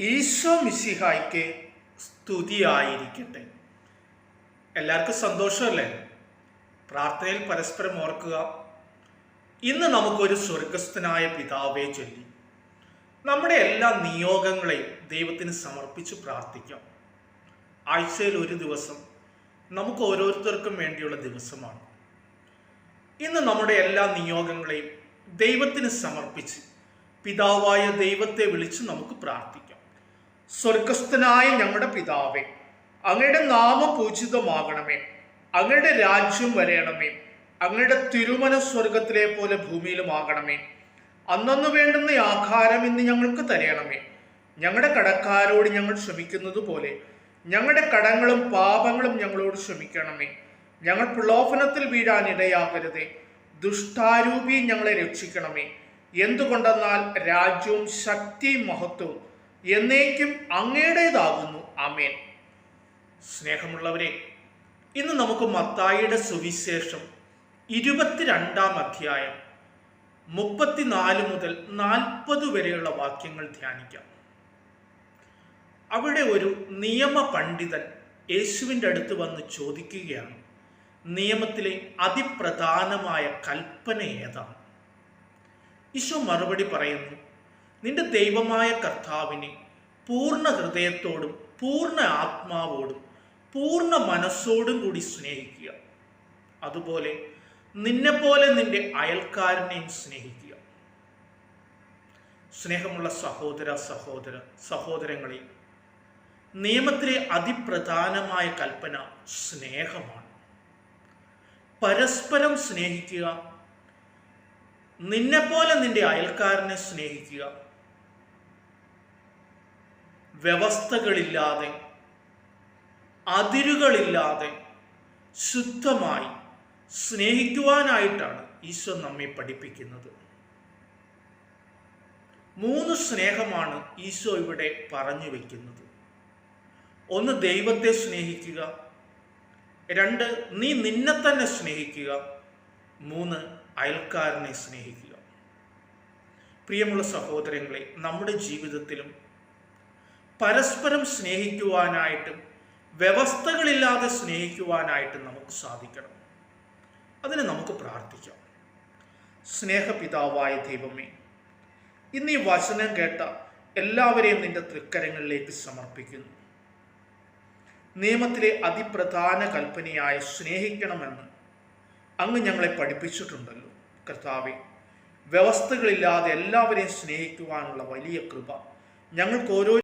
ഈശോ മിശിഹായ്ക്ക് സ്തുതിയായിരിക്കട്ടെ. എല്ലാവർക്കും സന്തോഷമല്ലേ? പ്രാർത്ഥനയിൽ പരസ്പരം ഓർക്കുക. ഇന്ന് നമുക്കൊരു സ്വർഗസ്ഥനായ പിതാവെ ചൊല്ലി. നമ്മുടെ എല്ലാ നിയോഗങ്ങളെയും ദൈവത്തിന് സമർപ്പിച്ച് പ്രാർത്ഥിക്കാം. ആഴ്ചയിൽ ഒരു ദിവസം നമുക്ക് ഓരോരുത്തർക്കും വേണ്ടിയുള്ള ദിവസമാണ്. ഇന്ന് നമ്മുടെ എല്ലാ നിയോഗങ്ങളെയും ദൈവത്തിന് സമർപ്പിച്ച് പിതാവായ ദൈവത്തെ വിളിച്ച് നമുക്ക് പ്രാർത്ഥിക്കാം. സ്വർഗസ്ഥനായ ഞങ്ങളുടെ പിതാവേ അങ്ങയുടെ നാമം പൂജിതമാകണമേ അങ്ങയുടെ രാജ്യം വരയണമേ അങ്ങയുടെ തിരുമന സ്വർഗത്തിലെ പോലെ ഭൂമിയിലുമാകണമേ അന്നന്ന് വേണ്ടുന്ന ആഹാരം ഇന്ന് ഞങ്ങൾക്ക് തരയണമേ. ഞങ്ങളുടെ കടക്കാരോട് ഞങ്ങൾ ക്ഷമിക്കുന്നത് പോലെ ഞങ്ങളുടെ കടങ്ങളും പാപങ്ങളും ഞങ്ങളോട് ക്ഷമിക്കണമേ. ഞങ്ങൾ പ്രലോഭനത്തിൽ വീഴാൻ ഇടയാകരുതേ. ദുഷ്ടാരൂപി ഞങ്ങളെ രക്ഷിക്കണമേ. എന്തുകൊണ്ടെന്നാൽ രാജ്യവും ശക്തിയും മഹത്വവും എന്നേക്കും അങ്ങയുടേതാകുന്നു. അമേൻ സ്നേഹമുള്ളവരെ ഇന്ന് നമുക്ക് മത്തായിയുടെ സുവിശേഷം ഇരുപത്തിരണ്ടാം അധ്യായം മുപ്പത്തിനാല് മുതൽ നാൽപ്പത് വരെയുള്ള വാക്യങ്ങൾ ധ്യാനിക്കാം. അവിടെ ഒരു നിയമ പണ്ഡിതൻ യേശുവിന്റെ അടുത്ത് വന്ന് ചോദിക്കുകയാണ് നിയമത്തിലെ അതിപ്രധാനമായ കൽപ്പന ഏതാണ്? ഈശോ മറുപടി പറയുന്നു നിന്റെ ദൈവമായ കർത്താവിനെ പൂർണ ഹൃദയത്തോടും പൂർണ ആത്മാവോടും പൂർണ മനസ്സോടും കൂടി സ്നേഹിക്കുക. അതുപോലെ നിന്നെപ്പോലെ നിന്റെ അയൽക്കാരനെയും സ്നേഹിക്കുക. സ്നേഹമുള്ള സഹോദര സഹോദര സഹോദരങ്ങളെ നിയമത്തിലെ അതിപ്രധാനമായ കൽപ്പന സ്നേഹമാണ്. പരസ്പരം സ്നേഹിക്കുക. നിന്നെപ്പോലെ നിന്റെ അയൽക്കാരനെ സ്നേഹിക്കുക. വ്യവസ്ഥകളില്ലാതെ അതിരുകളില്ലാതെ ശുദ്ധമായി സ്നേഹിക്കുവാനായിട്ടാണ് ഈശോ നമ്മെ പഠിപ്പിക്കുന്നത്. മൂന്ന് സ്നേഹമാണ് ഈശോ ഇവിടെ പറഞ്ഞു വയ്ക്കുന്നത് ഒന്ന് ദൈവത്തെ സ്നേഹിക്കുക. രണ്ട് നീ നിന്നെ തന്നെ സ്നേഹിക്കുക. മൂന്ന് അയൽക്കാരനെ സ്നേഹിക്കുക. പ്രിയമുള്ള സഹോദരങ്ങളെ നമ്മുടെ ജീവിതത്തിലും പരസ്പരം സ്നേഹിക്കുവാനായിട്ടും വ്യവസ്ഥകളില്ലാതെ സ്നേഹിക്കുവാനായിട്ടും നമുക്ക് സാധിക്കണം. അതിന് നമുക്ക് പ്രാർത്ഥിക്കാം. സ്നേഹപിതാവായ ദൈവമേ ഇന്ന് ഈ വചനം കേട്ട എല്ലാവരെയും നിന്റെ തൃക്കരങ്ങളിലേക്ക് സമർപ്പിക്കുന്നു. നിയമത്തിലെ അതിപ്രധാന കൽപ്പനയായ സ്നേഹിക്കണമെന്ന് അങ്ങ് ഞങ്ങളെ പഠിപ്പിച്ചിട്ടുണ്ടല്ലോ. കർത്താവെ വ്യവസ്ഥകളില്ലാതെ എല്ലാവരെയും സ്നേഹിക്കുവാനുള്ള വലിയ കൃപ ഞങ്ങൾക്ക് ഓരോ